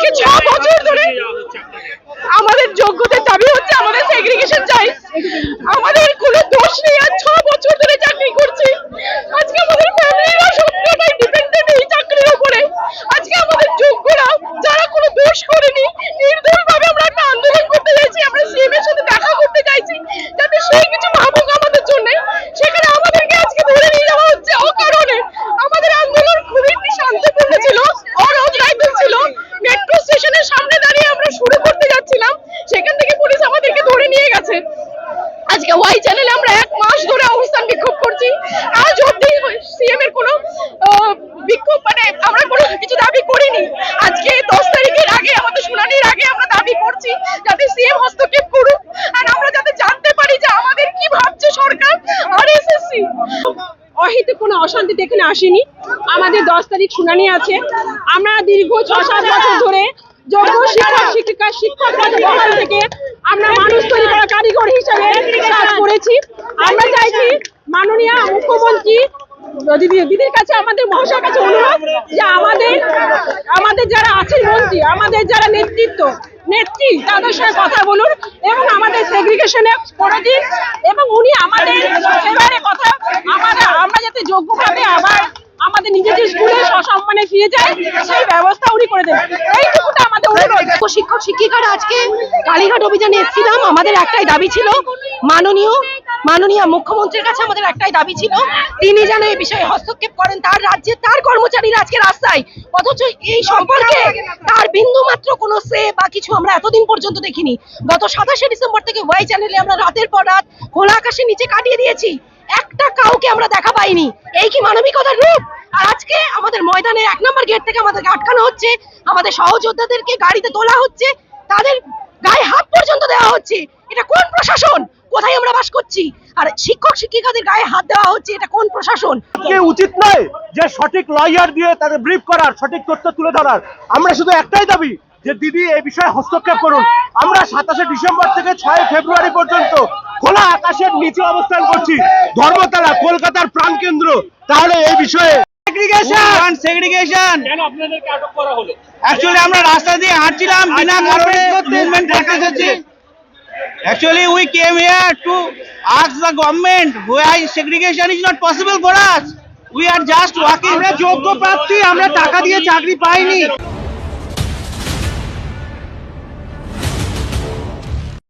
আজকে ছ বছর ধরে আমাদের যোগ্যতার দাবি হচ্ছে আমাদের সেগ্রিগেশন চাই। আমাদের কোনো দোষ নেই আর ছ বছর ধরে চাকরি করছি আজকে আমাদের ফ্যামিলিরা সবটাই ডিপেন্ডেন্ট এই চাকরির উপরে আজকে আমাদের যোগ্যরা যারা কোনো দোষ করেনি নির্দোষ ভাবে আমরা একটা আন্দোলন করতে চাইছি আমরা সিএম এর সাথে দেখা করতে চাইছি যাতে সেই কিছু ভাবুক আমাদের জন্য সেখানে আমাদেরকে আজকে ধরে নিয়ে যাওয়া হচ্ছে অকারণে আমাদের আন্দোলন খুবই শান্তিপূর্ণ ছিল অরোধ রাইফেল ছিল মেট্রো স্টেশনের সামনে দাঁড়িয়ে আমরা শুরু করতে যাচ্ছিলাম সেখান থেকে পুলিশ আমাদেরকে ধরে নিয়ে গেছে আজকে ওয়াই চ্যানেলে আমরা এক মাস ধরে অবস্থান বিক্ষোভ করছি আজ অব্দি সিএম এর কোনো আহ, বিক্ষোভ মানে আমরা কোনো কিছু দাবি করিনি আজকে দশ তারিখের আগে আমাদের শুনানির আগে আমরা করছি, যাতে সিএম হস্তক্ষেপ করুক। আর আমরা যাতে জানতে পারি যে আমাদের কি ভাবছে সরকার আর এসএসসি অহিত কোনো অশান্তিতে এখানে আসেনি। আমাদের দশ তারিখ শুনানি আছে। আমরা দীর্ঘ ছ সাত বছর ধরে যোগ্য শিক্ষক, শিক্ষিকা, শিক্ষক মহল থেকে আমরা মানুষ তৈরি করা কারিগর হিসাবে কাজ করেছি। আমরা চাইছি মাননীয় মুখ্যমন্ত্রী দিদি দিদির কাছে আমাদের মহাশয়ের কাছে অনুরোধ যে আমাদের আমাদের যারা আছেন মন্ত্রী, আমাদের যারা নেতৃত্ব নেত্রী তাদের সঙ্গে কথা বলুন এবং আমাদের সেগ্রিগেশনে করে দিন এবং উনি আমাদের এবারে কথা আমাদের, আমরা যাতে যোগ্যভাবে আবার আমাদের নিজেদের স্কুলে সসম্মানে ফিরে যায় সেই ব্যবস্থা উনি করে দেন এইটুকুটা আমাদের অনুরোধ। শিক্ষক, শিক্ষিকারা আজকে কালীঘাট অভিযানে এসেছিলাম। আমাদের একটাই দাবি ছিল, মাননীয় মাননীয় মুখ্যমন্ত্রীর কাছে আমাদের একটাই দাবি ছিল, তিনি যেন এই বিষয়ে হস্তক্ষেপ করেন, তার রাজ্যে তার কর্মচারীরা আজকে রাস্তায়। অথচ এই সম্পর্কে তার বিন্দু মাত্র কোনো সে বা কিছু আমরা এতদিন পর্যন্ত দেখিনি। গত সাতাশে ডিসেম্বর থেকে ওয়াই চ্যানেলে আমরা রাতের পর রাত খোলা আকাশের নিচে কাটিয়ে দিয়েছি। একটা কাউকে আমরা দেখা পাইনি। এই কি মানবিকতার রূপ? আর আজকে আমাদের ময়দানের এক নম্বর গেট থেকে আমাদেরকে আটকানো হচ্ছে। আমাদের সহযোদ্ধাদেরকে গাড়িতে তোলা হচ্ছে। তাদের গায়ে হাত পর্যন্ত দেওয়া হচ্ছে। এটা কোন প্রশাসন? কোথায় আমরা বাস করছি? আর শিক্ষক শিক্ষিকাদের গায়ে হাত দেওয়া হচ্ছে এটা কোন প্রশাসন? কি উচিত নয় যে সঠিক লয়ার দিয়ে তাদের ব্রিফ করার সঠিক তথ্য তুলে ধরার। আমরা শুধু একটাই দাবি যে দিদি এই বিষয়ে হস্তক্ষেপ করুন। আমরা সাতাশে ডিসেম্বর থেকে ছয় ফেব্রুয়ারি পর্যন্ত খোলা আকাশের নিচে অবস্থান করছি। ধর্মতলা কলকাতার প্রাণকেন্দ্র। তাহলে এই বিষয়ে সেগ্রিগেশন সেগ্রিগেশন কেন আপনাদেরকে আটক করা হলো? অ্যাকচুয়ালি আমরা রাস্তা দিয়ে হাঁটছিলাম বিনা কারণে মুভমেন্ট হচ্ছে Actually, we came here to ask the government why segregation is not possible for us. We are just walking. আমরা যোগ্য প্রার্থী আমরা টাকা দিয়ে চাকরি পাইনি